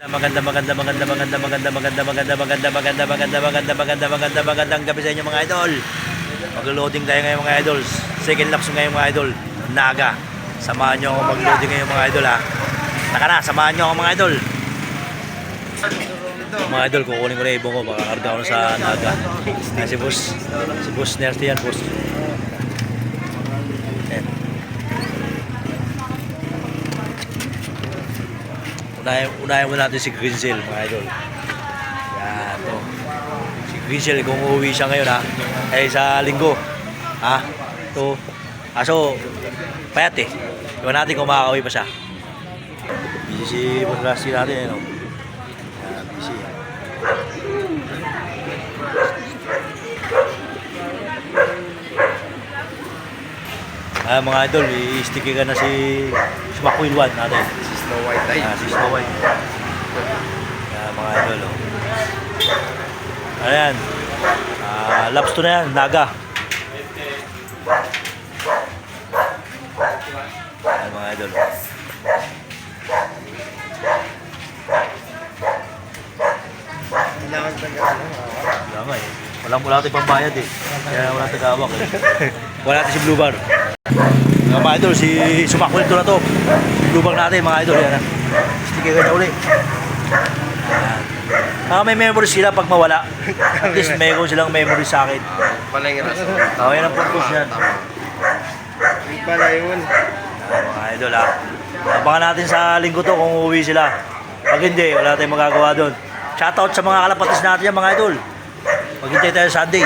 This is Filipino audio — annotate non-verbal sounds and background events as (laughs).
Maganda, maganda, maganda, maganda, maganda, maganda, maganda, maganda, maganda, maganda, maganda, maganda, maganda, magandang gabi sa inyo mga idol. Mag-loading tayo ngayon mga idol. Second laps ngayon mga idol. Naga. Samahan nyo ako mag-loading ngayon mga idol ha. Taka na, samahan nyo ako mga idol. Mga idol, kukunin ko na ibon ko. Baka karga ko na sa Naga. Ayan si boss. Si boss Nerty yan, boss. Unahin, unahin mo natin si Grinzel, mga idol. Yan, to. Si Grinzel, kung uuwi siya ngayon, ha? Eh, sa linggo. Ha? To. Aso, payat eh. Iwan natin kung makakauwi pa siya. Busy si Rusty natin, eh, no? Yan, busy. Ah, mga idol, i-sticky ka na si si Makwil One natin. Snow White ay. Ah, si Snow White. Yan, mga idol, oh. Ayan. Ah, laps to na yan, naga. Ayan, mga idol. oh. Kailangan sa gano'n. Wala nga eh. Walang wala tayong pambayad eh. Kaya wala tayong kawak eh. (laughs) wala natin si Blue Bar. Mga mga idol, si Sumakwil to na to. Bar natin mga idol. Yan ah. Sticker ka na uli. Ah, may memories sila pag mawala. At least mayroon silang memories sa akin. Pala yung rason. Oh, yan ang purpose yan. Pala yun. Mga idol ha. Abangan natin sa linggo to kung uuwi sila. Pag hindi, wala tayong magagawa doon. Shoutout sa mga kalapatis natin yan mga idol. Maghintay tayo Sunday.